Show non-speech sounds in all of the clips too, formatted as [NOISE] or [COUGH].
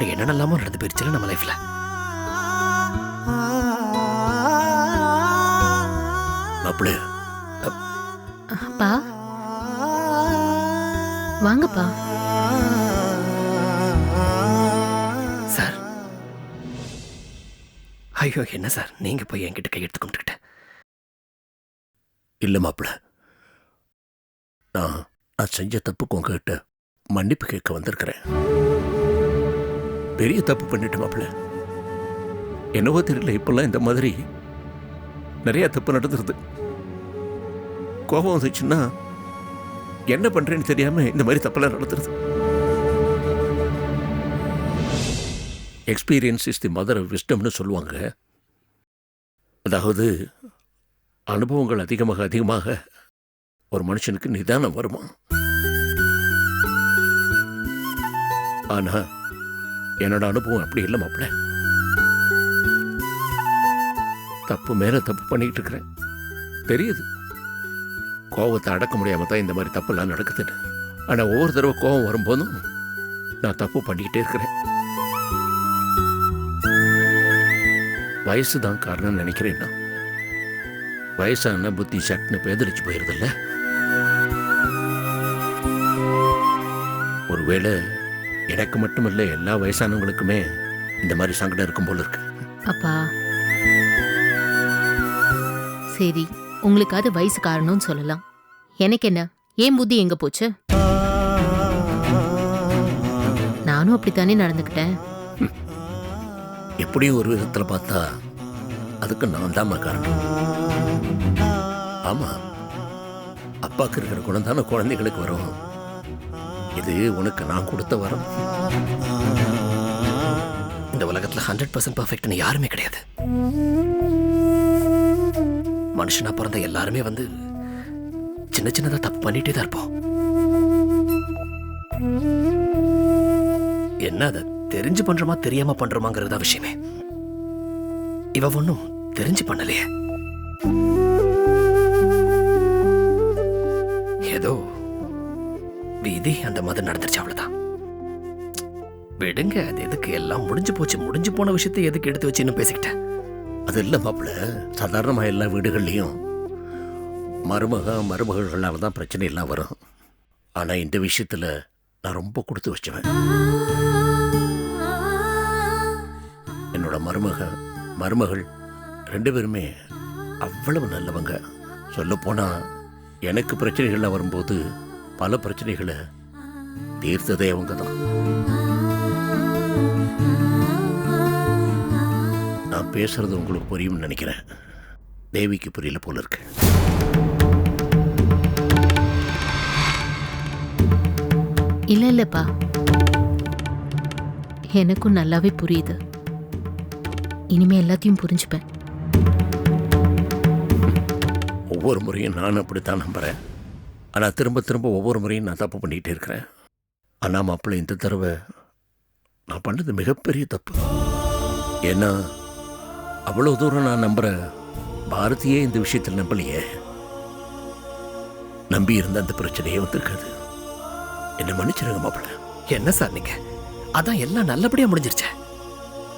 திறக்கிறதுக்குள்ள என்னென்னலாமோ நடந்து போயிருச்சுல நம்ம லைஃப்ல மாப்பிள்ள அப்பா. வாங்கப்பா. சார். ஐயோ என்ன சார்? நீங்க போய் என்கிட்ட கையெடுத்து கும்பிட்டுக்கிட்ட. இல்ல மாப்பிள்ள நான் நான் செஞ்ச தப்புக்கு உங்ககிட்ட மன்னிப்பு கேட்க வந்திருக்கிறேன். பெரிய தப்பு பண்ணிட்டு மாப்பிள்ள. என்னவோ தெரியல இப்பெல்லாம் இந்த மாதிரி நிறைய தப்பு நடந்துருது. கோபம் வந்துச்சுன்னா என்ன பண்றேன்னு தெரியாம இந்த மாதிரி தப்பெல்லாம் நடத்துறது experience is the mother of விஸ்டம்னு சொல்லுவாங்க. அதாவது அனுபவங்கள் அதிகமாக அதிகமாக ஒரு மனுஷனுக்கு நிதானம் வருமா? ஆனால் என்னோட அனுபவம்? அப்படி இல்லை மாப்பிள்ள. தப்பு மேலே தப்பு பண்ணிக்கிட்டு இருக்கிறேன். தெரியுது. கோவத்தை அடக்க முடியாமல் தான் இந்த மாதிரி தப்பெல்லாம் நடக்குதுன்னு. ஆனால் ஒவ்வொரு தடவை கோபம் வரும்போதும் நான் தப்பு பண்ணிக்கிட்டே இருக்கிறேன். வயசு தான் காரணம்னு நினைக்கிறேன் நான். வயசான புத்தி சட்னு பேதளிச்சு போயிருதில்ல. ஒருவேளை எனக்கு மட்டுமல்ல எல்லா வயசானவங்களுக்குமே இந்த மாதிரி சங்கடம் இருக்கும் போல இருக்கு. அப்பா. சரி உங்களுக்கு அது வயசு காரணம்னு சொல்லலாம். எனக்கு என்ன? ஏன் புத்தி எங்க போச்சு? நானும் அப்படித்தானே நடந்துக்கிட்டேன். எப்படியும் ஒரு விதத்துல பார்த்தா அதுக்கு நான் தான் காரணம். ஆமா அப்பாக்கு இருக்கிற குணம் தானே குழந்தைகளுக்கு வரும். இது உனக்கு நான் கொடுத்த வரம். இந்த உலகத்துல ஹண்ட்ரட் பர்சன்ட் பர்ஃபெக்ட்னு யாருமே கிடையாது. மனுஷனா பிறந்த எல்லாருமே வந்து சின்ன சின்னதா தப்பு பண்ணிட்டே தான் இருப்போம். என்ன அதை தெரிஞ்சு பண்றோமா தெரியாம பண்ணுறோமாங்கிறது தான் விஷயமே. இவ ஒன்றும் தெரிஞ்சு பண்ணலையே. ஏதோ விதி அந்த மாதிரி நடந்துருச்சு அவ்வளோதான் விடுங்க அது எதுக்கு? எல்லாம் முடிஞ்சு போச்சு. முடிஞ்சு போன விஷயத்தை எதுக்கு எடுத்து வச்சு இன்னும் பேசிக்கிட்டேன்? அது இல்லை மாப்பிள்ள சாதாரணமாக எல்லா வீடுகள்லையும் மருமக மருமகள்களால தான் பிரச்சனை எல்லாம் வரும். ஆனால் இந்த விஷயத்துல நான் ரொம்ப கொடுத்து வச்சவன். என்னோட மருமக மருமகள் ரெண்டு பேருமே அவ்வளவு நல்லவங்க. சொல்லப்போனால் எனக்கு பிரச்சனைகள்லாம் வரும்போது பல பிரச்சனைகளை தீர்த்ததே அவங்க தான் நான் பேசுறது உங்களுக்கு புரியும்னு நினைக்கிறேன். தேவிக்கு புரியல போல இருக்கு. இல்ல இல்லப்பா. எனக்கும் நல்லாவே புரியுது. இனிமே எல்லாத்தையும் புரிஞ்சுப்பேன். ஒவ்வொரு முறையும் நான் அப்படித்தான் நம்புறேன். ஆனால் திரும்ப திரும்ப ஒவ்வொரு முறையும் நான் தப்பு பண்ணிகிட்டே இருக்கிறேன். ஆனால் மாப்பிள்ளை இந்த தடவை நான் பண்ணது மிகப்பெரிய தப்பு. ஏன்னா அவ்வளோ தூரம் நான் நம்புகிற பாரதியே இந்த விஷயத்தில் நம்பலையே. நம்பி இருந்த அந்த பிரச்சனையே வந்திருக்காது. என்ன மன்னிச்சிருங்க மாப்பிள்ள. என்ன சார் நீங்கள் அதான் எல்லாம் நல்லபடியாக முடிஞ்சிருச்சேன்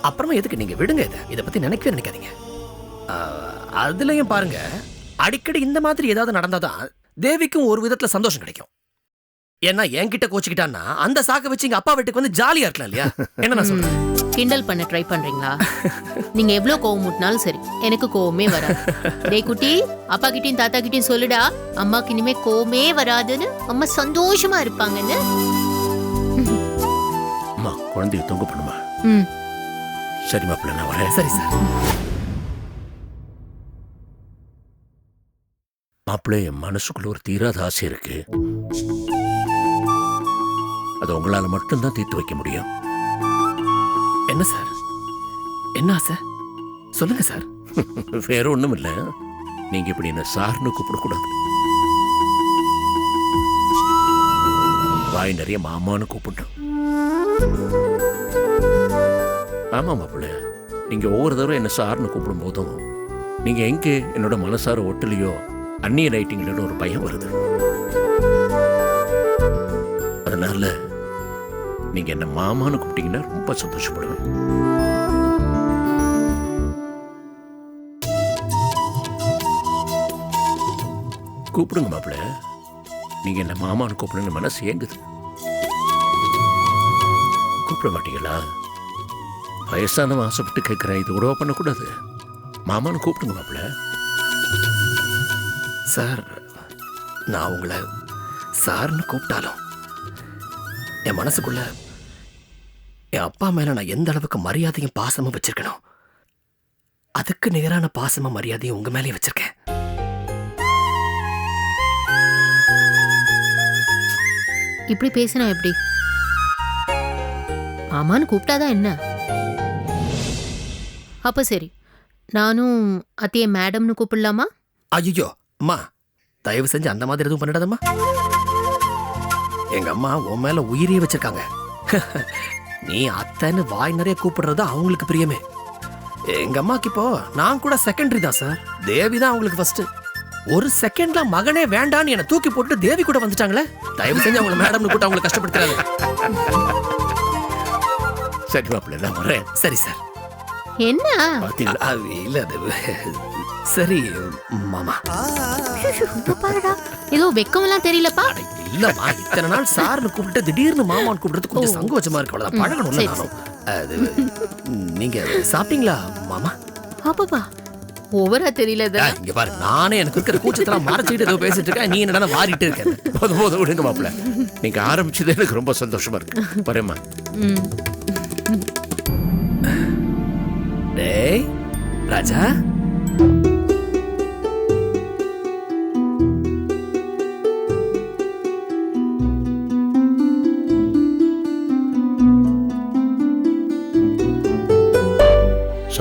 அப்புறமா எதுக்கு நீங்கள் விடுங்க இதை? இதை பற்றி நினைக்கவே நினைக்காதீங்க. அதுலையும் பாருங்கள் பாருங்க அடிக்கடி இந்த மாதிரி ஏதாவது நடந்தாதான் தேவிக்கும் ஒரு விதத்துல சந்தோஷம் கிடைக்கும். ஏன்னா என்கிட்ட கோச்சுக்கிட்டான்னா அந்த சாக்க வச்சு எங்க அப்பா வீட்டுக்கு வந்து ஜாலியா இருக்கலாம் இல்லையா? என்ன நான் சொல்றேன் கிண்டல் பண்ண ட்ரை பண்றீங்களா? நீங்க எவ்வளவு கோவம் மூட்டினாலும் சரி எனக்கு கோவமே வராது. டேய் குட்டி அப்பா கிட்டயும் தாத்தா கிட்டயும் சொல்லுடா அம்மாக்கு இனிமே கோவமே வராதுன்னு அம்மா சந்தோஷமா இருப்பாங்கன்னு. அம்மா குழந்தைய தொங்க பண்ணுமா ம். சரி மாப்பிள்ளை நான் வரேன். சரி சார். மாப்பிள்ளை என் மனசுக்குள்ள ஒரு தீராத ஆசை இருக்கு. அது உங்களால மட்டும்தான் தீர்த்து வைக்க முடியும். என்ன சார்? என்ன ஆசை? சொல்லுங்க சார். [LAUGHS] வேற ஒண்ணும் இல்ல. நீங்க இப்படி என்ன சார்னு கூப்பிடக்கூடாது. வாய் நிறைய மாமான்னு கூப்பிடணும். ஆமா மாப்பிள்ள. நீங்க ஒவ்வொரு தடவை என்ன சார்னு கூப்பிடும் போதும் நீங்க எங்க என்னோட மனசார ஒட்டலையோ அந்நிய ரைட்டிங்களோட ஒரு பயம் வருது. அதனால நீங்க என்ன மாமான்னு கூப்பிட்டீங்கன்னா ரொம்ப சந்தோஷப்படுவேன். கூப்பிடுங்க மாப்பிள்ள. நீங்க என்ன மாமான்னு கூப்பிடுங்க மனசு ஏங்குது. கூப்பிட மாட்டீங்களா? வயசானவன் ஆசைப்பட்டு கேட்குறேன் இது உடவா பண்ணக்கூடாது. மாமான்னு கூப்பிடுங்க மாப்பிள்ள. சார் நான் உங்களை சார்னு கூப்பிட்டாலும் என் மனசுக்குள்ள என் அப்பா மேல நான் எந்த அளவுக்கு மரியாதையும் பாசமும் வச்சிருக்கணும் அதுக்கு நிகரான பாசமும் மரியாதையும் உங்க மேலேயும் வச்சிருக்கேன். இப்படி பேசினா எப்படி? மாமான்னு கூப்பிட்டாதான் என்ன? அப்ப சரி நானும் அத்தைய மேடம்னு கூப்பிடலாமா? ஐயோ அம்மா தயவு செஞ்சு அந்த மாதிரி எதுவும் பண்ணிடாதம்மா. எங்க அம்மா உன் மேல உயிரியே வச்சிருக்காங்க. [LAUGHS] நீ அத்தைன்னு வாய் நிறைய கூப்பிடுறது அவங்களுக்கு பிரியமே. எங்க அம்மாக்கு இப்போ நான் கூட செகண்டரி தான் சார் தேவி தான் அவங்களுக்கு ஃபர்ஸ்ட் ஒரு செகண்ட்ல மகனே வேண்டான்னு என்னை தூக்கி போட்டு தேவி கூட வந்துட்டாங்களே? தயவு செஞ்சு அவங்கள மேடம்னு கூட்ட அவங்களை கஷ்டப்படுத்துறாங்க சரி மாப்பிள்ள நான் வரேன். சரி சார் என்ன? பார்த்தீங்களா அது இல்ல அது சரி மாமா. இதோ பாருடா. ஏதோ வெக்கமெல்லாம் தெரியலப்பா. இல்லம்மா இத்தனை நாள் சார்னு கூப்பிட்டு திடீர்னு மாமான்னு கூப்பிடுறது கொஞ்சம் சங்கோச்சமா இருக்கு. அவ்வளவுதான். பழகணும்ல நானும். அது நீங்க சாப்பிட்டீங்களா மாமா? அப்பப்பா. ஓவரா தெரியல இங்க பாரு நானே எனக்கு இருக்கிற கூச்சத்தெல்லாம் மறைச்சிட்டு ஏதோ பேசிட்டு இருக்கேன். நீ என்னடா வாரிட்டு இருக்க? போதும் போதும் விடுங்க மாப்பிள்ள. நீங்க ஆரம்பிச்சது எனக்கு ரொம்ப சந்தோஷமா இருக்கு. வரேம்மா. ம். டேய் ராஜா.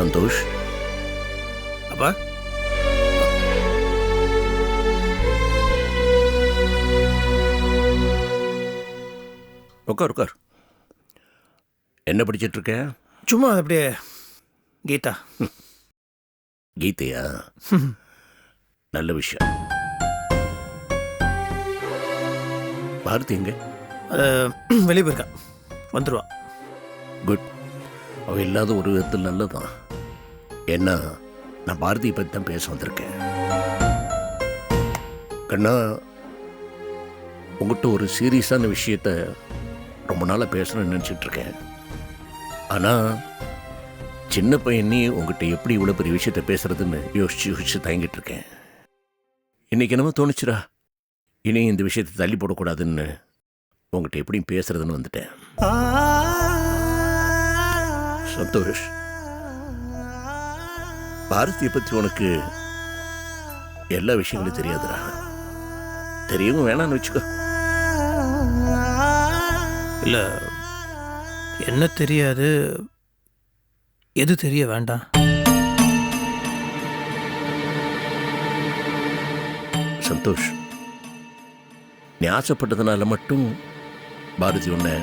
சந்தோஷ். அப்பா. உட்கார் உட்கார் என்ன படிச்சிட்டு இருக்க? சும்மா அது அப்படியே கீதா. கீதையா? நல்ல விஷயம். பாரதி எங்க? வெளியே போயிருக்கா. வந்துருவா. குட் அவ இல்லாத ஒரு விதத்தில் நல்லதான். ஏன்னா நான் பாரதியை பற்றி தான் பேச வந்திருக்கேன். கண்ணா உங்ககிட்ட ஒரு சீரியஸான விஷயத்த ரொம்ப நாளாக பேசணும்னு நினச்சிட்டு இருக்கேன். ஆனால் சின்ன பையன் நீ உங்ககிட்ட எப்படி இவ்வளோ பெரிய விஷயத்த பேசுறதுன்னு யோசிச்சு யோசிச்சு தயங்கிட்டு இருக்கேன். இன்னைக்கு என்னமோ தோணுச்சுடா. இனி இந்த விஷயத்தை தள்ளி போடக்கூடாதுன்னு உங்ககிட்ட எப்படியும் பேசுறதுன்னு வந்துட்டேன். சந்தோஷ். பாரதியை பற்றி உனக்கு எல்லா விஷயங்களும் தெரியாதுடா. தெரியவும் வேணாம்னு வச்சுக்கோ. இல்லை என்ன தெரியாது எது தெரிய வேண்டாம்? சந்தோஷ் நீ ஆசைப்பட்டதுனால மட்டும் பாரதி உன்னை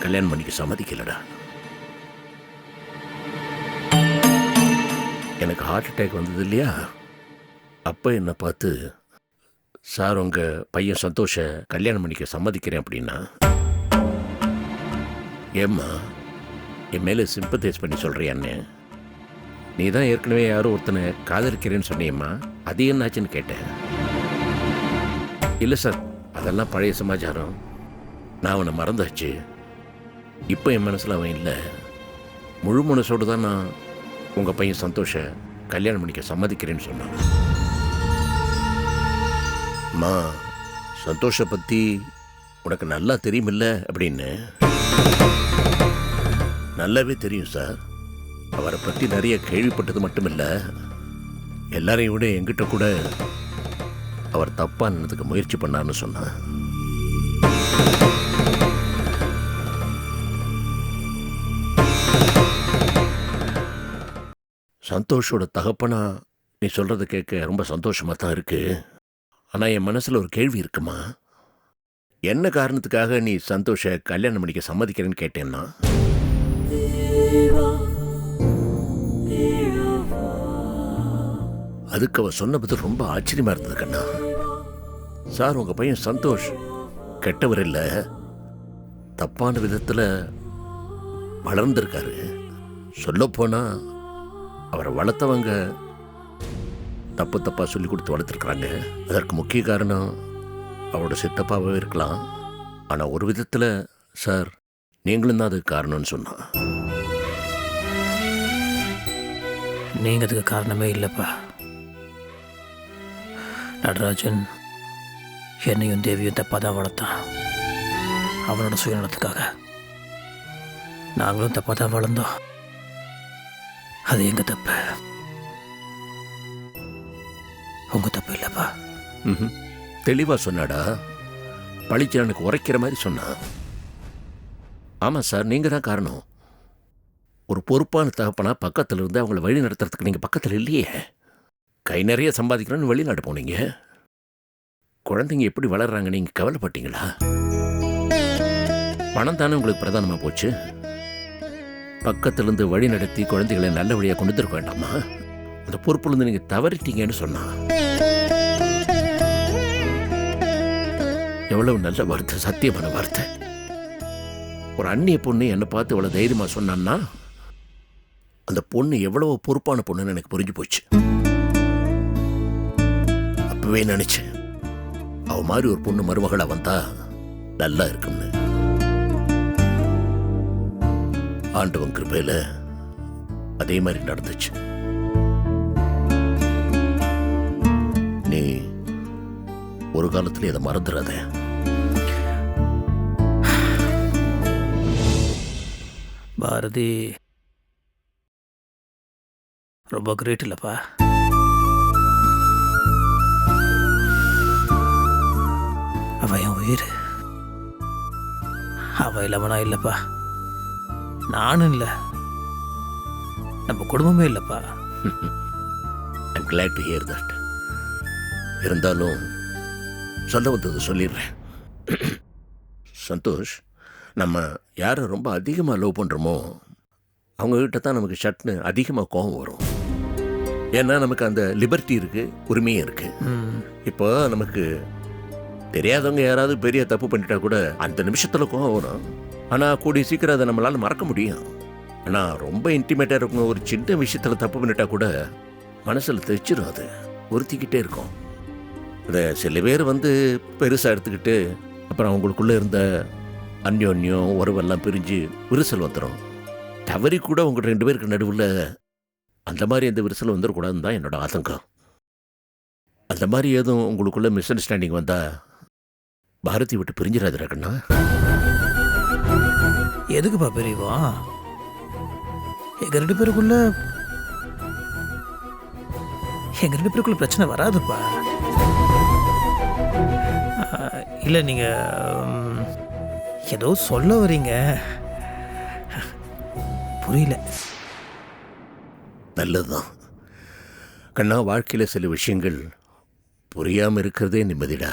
கல்யாணம் பண்ணிக்க சம்மதிக்கலடா. எனக்கு ஹார்ட் அட்டாக் வந்தது இல்லையா? அப்போ என்னை பார்த்து சார் உங்கள் பையன் சந்தோஷ கல்யாணம் பண்ணிக்க சம்மதிக்கிறேன் அப்படின்னா ஏம்மா என் மேலே சிம்பத்தைஸ் பண்ணி சொல்கிறியான்னு நீ தான் ஏற்கனவே யாரோ ஒருத்தனை காதலிக்கிறேன்னு சொன்னியம்மா. அது என்னாச்சுன்னு கேட்டேன். இல்லை சார் அதெல்லாம் பழைய சமாச்சாரம். நான் அவனை மறந்தாச்சு. இப்போ என் மனசில் அவன் இல்லை. முழு மனசோடு தான் நான் உங்கள் பையன் சந்தோஷ கல்யாணம் பண்ணிக்க சம்மதிக்கிறேன்னு சொன்னான். அம்மா சந்தோஷை பற்றி உனக்கு நல்லா தெரியுமில்ல அப்படின்னு. நல்லாவே தெரியும் சார். அவரை பற்றி நிறைய கேள்விப்பட்டது மட்டும் இல்லை எல்லாரையும் விட எங்கிட்ட கூட அவர் தப்பாக நினைத்துக்க முயற்சி பண்ணார்னு சொன்னான். சந்தோஷோட தகப்பனா நீ சொல்றத கேட்க ரொம்ப சந்தோஷமா தான் இருக்கு. ஆனா என் மனசுல ஒரு கேள்வி இருக்குமா? என்ன காரணத்துக்காக நீ சந்தோஷ கல்யாணம் பண்ணிக்க சம்மதிக்கிறேன்னு கேட்டேன்னா? அதுக்கு அவ சொன்ன பதில் ரொம்ப ஆச்சரியமா இருந்தது கண்ணா. சார் உங்க பையன் சந்தோஷ். கெட்டவர் இல்ல. தப்பான விதத்தில் வளர்ந்துருக்காரு. சொல்லப்போனால் அவரை வளர்த்தவங்க தப்பு தப்பாக சொல்லி கொடுத்து வளர்த்துருக்குறாங்க. அதற்கு முக்கிய காரணம் அவரோட சித்தப்பாவே இருக்கலாம். ஆனால் ஒரு விதத்தில் சார் நீங்களும் தான் அதுக்கு காரணம்னு சொன்னான். நீங்கள் அதுக்கு காரணமே இல்லைப்பா. நடராஜன் என்னையும் தேவியும் தப்பாக தான் வளர்த்தான். அவனோட சுயநலத்துக்காக. நாங்களும் தப்பாக தான் வளர்ந்தோம். அது எங்கள் தப்பு? உங்கள் தப்பு இல்லைப்பா. ம் தெளிவாக சொன்னாடா. பழிச்சவனுக்கு உரைக்கிற மாதிரி சொன்னான் ஆமாம் சார் நீங்கள் தான் காரணம். ஒரு பொறுப்பான தகப்பனா பக்கத்தில் இருந்து அவங்கள வழி நடத்துறதுக்கு நீங்கள் பக்கத்தில் இல்லையே. கை நிறைய சம்பாதிக்கிறோன்னு வெளிநாடு போனீங்க. குழந்தைங்க எப்படி வளர்றாங்க நீங்கள் கவலைப்பட்டீங்களா? பணம் தானே உங்களுக்கு பிரதானமாக போச்சு? பக்கத்துல இருந்து வழி நடத்தி குழந்தைகளை நல்ல வழியாக கொண்டு வந்துருக்க வேண்டாமா? அந்த பொறுப்புலேருந்து நீங்கள் தவறிட்டீங்கன்னு சொன்னான் எவ்வளவு நல்ல வார்த்தை சத்தியமான வார்த்தை. ஒரு அந்நிய பொண்ணு என்னை பார்த்து இவ்வளவு தைரியமாக சொன்னான்னா அந்த பொண்ணு எவ்வளவு பொறுப்பான பொண்ணுன்னு எனக்கு புரிஞ்சு போச்சு. அப்பவே நினச்சேன் அவ மாதிரி ஒரு பொண்ணு மருமகளா வந்தா நல்லா இருக்கும்னு. ஆண்டவன் கிருபையில் அதே மாதிரி நடந்துச்சு. நீ ஒரு காலத்துல இதை மறந்துடாத பாரதி ரொம்ப கிரேட் இல்லைப்பா. அவன் என் உயிர். அவ இல்லாமனா இல்லைப்பா. நானும் இல்லை. நம்ம குடும்பமே இல்லைப்பா. I'm glad to hear that இருந்தாலும் சொல்ல வந்தது சொல்லிடுறேன். சந்தோஷ் நம்ம யாரை ரொம்ப அதிகமாக லவ் பண்ணுறோமோ அவங்கக்கிட்ட தான் நமக்கு சட்னு அதிகமாக கோபம் வரும். ஏன்னா நமக்கு அந்த லிபர்ட்டி இருக்குது உரிமையும் இருக்குது இப்போ நமக்கு தெரியாதவங்க யாராவது பெரிய தப்பு பண்ணிட்டா கூட அந்த நிமிஷத்தில் கோவம் வரும். ஆனால் கூடிய சீக்கிரம் அதை நம்மளால் மறக்க முடியும். ஆனால் ரொம்ப இன்டிமேட்டாக இருக்கும் ஒரு சின்ன விஷயத்தில் தப்பு பண்ணிட்டா கூட மனசில் தைச்சிடும் அது. உறுத்திக்கிட்டே இருக்கும். அதை சில பேர் வந்து பெருசாக எடுத்துக்கிட்டு அப்புறம் அவங்களுக்குள்ளே இருந்த அந்யோன்யம் உறவெல்லாம் பிரிஞ்சு விரிசல் வந்துடும் தவறி கூட உங்கள் ரெண்டு பேருக்கு நடுவில் அந்த மாதிரி எந்த விரிசல் வந்துடக்கூடாதுன்னு தான் என்னோடய ஆதங்கம். அந்த மாதிரி எதுவும் உங்களுக்குள்ளே மிஸ் அண்டர்ஸ்டாண்டிங் வந்தால் பாரதி விட்டு பிரிஞ்சிடாது ரகண்ணா எதுக்குப்பா பெரியவா? எங்க ரெண்டு பேருக்குள்ள எங்க ரெண்டு பேருக்குள்ள பிரச்சனை வராதுப்பா. இல்லை நீங்கள் நீங்க ஏதோ சொல்ல வரீங்க. புரியல. நல்லதுதான். கண்ணா வாழ்க்கையில் சில விஷயங்கள் புரியாமல் இருக்கிறதே நிம்மதிடா.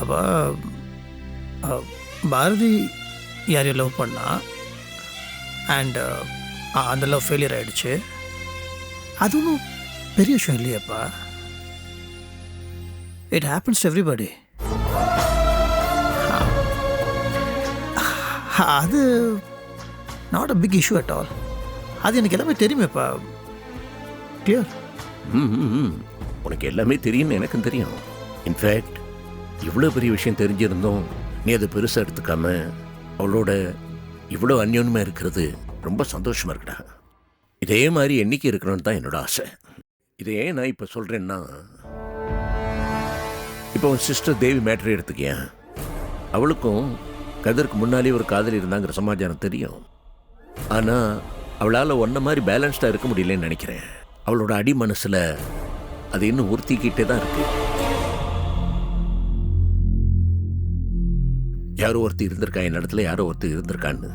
அப்போ பாரதி யாரையும் லவ் பண்ணா? அண்ட் அந்த லவ் ஃபெயிலியர் ஆகிடுச்சு அது ஒன்றும் பெரிய விஷயம் இல்லையாப்பா. இட் ஹேப்பன்ஸ் எவ்ரிபடி அது not a big issue at all அது எனக்கு எல்லாமே தெரியுமேப்பா. கிளியர் ம், ம், ம். உனக்கு எல்லாமே தெரியும்னு எனக்கும் தெரியும். இன்ஃபேக்ட் இவ்வளோ பெரிய விஷயம் தெரிஞ்சிருந்தோம் நீ அதை பெருசாக எடுத்துக்காம அவளோட இவ்வளோ அந்யோன்யமாக இருக்கிறது ரொம்ப சந்தோஷமாக இருக்குடா. இதே மாதிரி எண்ணிக்கை இருக்கணும்னு தான் என்னோட ஆசை. இதை ஏன் நான் இப்போ சொல்கிறேன்னா இப்போ உன் சிஸ்டர் தேவி மேட்ரு எடுத்துக்கியேன் அவளுக்கும் கதிர்க்கு முன்னாலே ஒரு காதலி இருந்தாங்கிற சமாச்சாரம் தெரியும். ஆனால் அவளால் ஒன்றை மாதிரி பேலன்ஸ்டாக இருக்க முடியலன்னு நினைக்கிறேன். அவளோட அடி மனசில் அது இன்னும் உறுத்திக்கிட்டே தான் இருக்குது யாரோ ஒருத்தர் இருந்திருக்கா? என் இடத்துல யாரோ ஒருத்தர் இருந்திருக்கான்னு.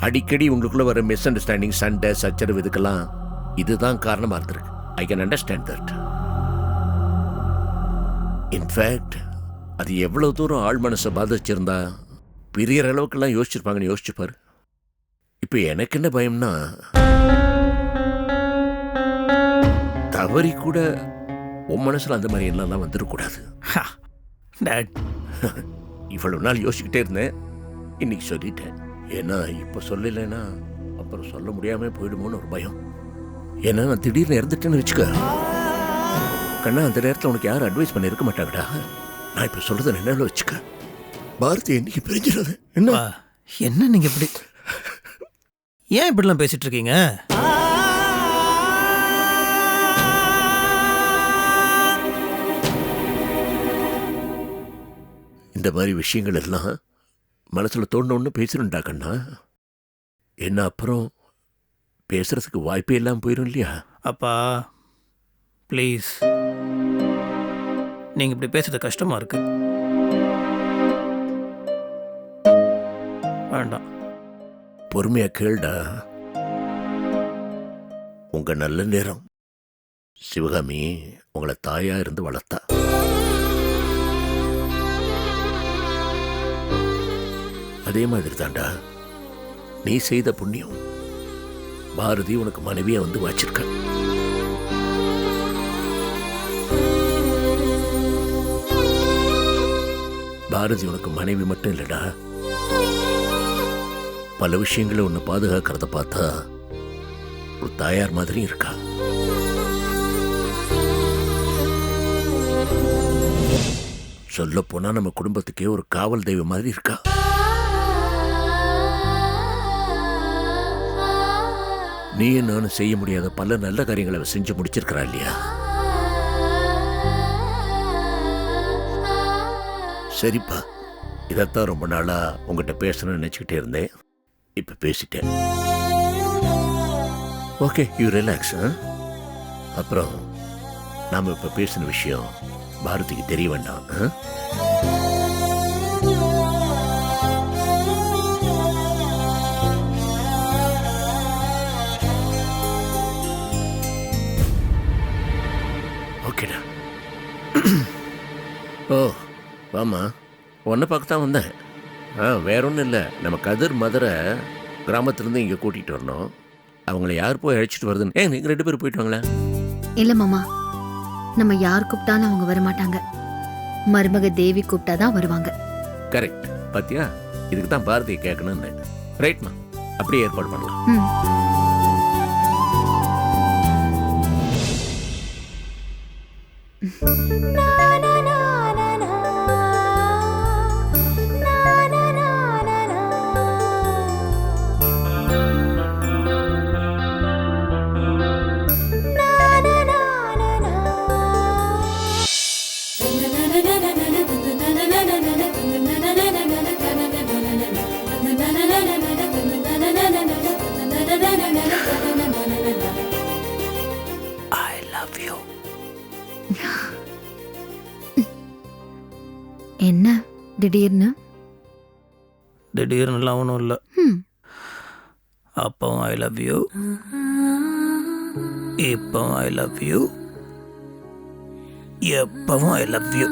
அடிக்கடி உங்களுக்குள்ள வர மிஸ் அண்டர்ஸ்டாண்டிங் சண்டை சச்சரவு இதுக்கெல்லாம் இதுதான் காரணமாக இருந்திருக்கு. I can understand that in fact அது எவ்வளவு தூரம் ஆள் மனசை பாதிச்சிருந்தா பெரிய அளவுக்கெல்லாம் யோசிச்சிருப்பாங்கன்னு யோசிச்சு பாரு. இப்போ எனக்கு என்ன பயம்னா தவறி கூட உன் மனசுல அந்த மாதிரி எண்ணம்லாம் வந்துடக்கூடாது [LAUGHS] [LAUGHS] இவ்வளோ நாள் யோசிச்சுக்கிட்டே இருந்தேன். இன்னைக்கு சொல்லிட்டேன். ஏன்னா இப்போ சொல்லலைன்னா அப்புறம் சொல்ல முடியாமல் போயிடுமோன்னு ஒரு பயம். ஏன்னா நான் திடீர்னு இறந்துட்டேன்னு வச்சுக்க. கண்ணா அந்த நேரத்தில் உனக்கு யாரும் அட்வைஸ் பண்ணியிருக்க மாட்டாங்கடா. நான் இப்போ சொல்கிறது நினைவில் வச்சுக்க. பாரதி என்னைக்கு பிரிஞ்சிடாது என்ன? என்ன நீங்கள் இப்படி? ஏன் இப்படிலாம் பேசிகிட்டு இருக்கீங்க? இந்த மாதிரி விஷயங்கள் எல்லாம் மனசுல தோணுன்னு பேசணும்டா கண்ணா. என்ன அப்புறம் பேசுறதுக்கு வாய்ப்பே இல்லாமல் போயிடும் இல்லையா? அப்பா ப்ளீஸ் நீங்க இப்படி பேசுறது கஷ்டமா இருக்கு. வேண்டாம். பொறுமையா கேளுடா. உங்க நல்ல நேரம். சிவகாமி உங்களை தாயா இருந்து வளர்த்தா. அதே மாதிரி தாண்டா நீ செய்த புண்ணியம். பாரதி உனக்கு மனைவியை வந்து வச்சிருக்க பாரதி உனக்கு மனைவி மட்டும் இல்லடா. பல விஷயங்களை உன்னை பாதுகாக்கிறத பார்த்தா ஒரு தாயார் மாதிரி இருக்கா. சொல்ல போனா நம்ம குடும்பத்துக்கே ஒரு காவல் தெய்வம் மாதிரி இருக்கா? நீயும் நானும் செய்ய முடியாத பல நல்ல காரியங்களை அவ செஞ்சு முடிச்சிருக்கிறா இல்லையா? சரிப்பா. இதைத்தான் ரொம்ப நாளா உங்ககிட்ட பேசணும்னு நினச்சிக்கிட்டே இருந்தேன். இப்போ பேசிட்டேன். ஓகே யூ ரிலாக்ஸ் அப்புறம் நாம் இப்போ பேசின விஷயம் பாரதிக்கு தெரிய வேண்டாம் ஆ? வாமா உன்னை பார்க்க தான் வந்தேன். ஆ வேற ஒன்றும் இல்லை. நம்ம கதிர் மதுரை கிராமத்துலேருந்து இங்கே கூட்டிகிட்டு வரணும். அவங்கள யார் போய் அழைச்சிட்டு வருதுன்னு? ஏ நீங்கள் ரெண்டு பேரும் போயிட்டு வாங்களேன். இல்ல மாமா. நம்ம யார் கூப்பிட்டாலும் அவங்க வரமாட்டாங்க. மருமக தேவி கூப்பிட்டா தான் வருவாங்க. கரெக்ட். பாத்தியா? இதுக்கு தான் பாரதியை கேட்கணும்னு. ரைட்மா அப்படியே ஏற்பாடு பண்ணலாம். ம். ஐ திடீர்னுலாம் ஒன்றும் இல்லை. அப்பவும் ஐ லவ் யூ இப்பவும் ஐ லவ் யூ எப்பவும் ஐ லவ் யூ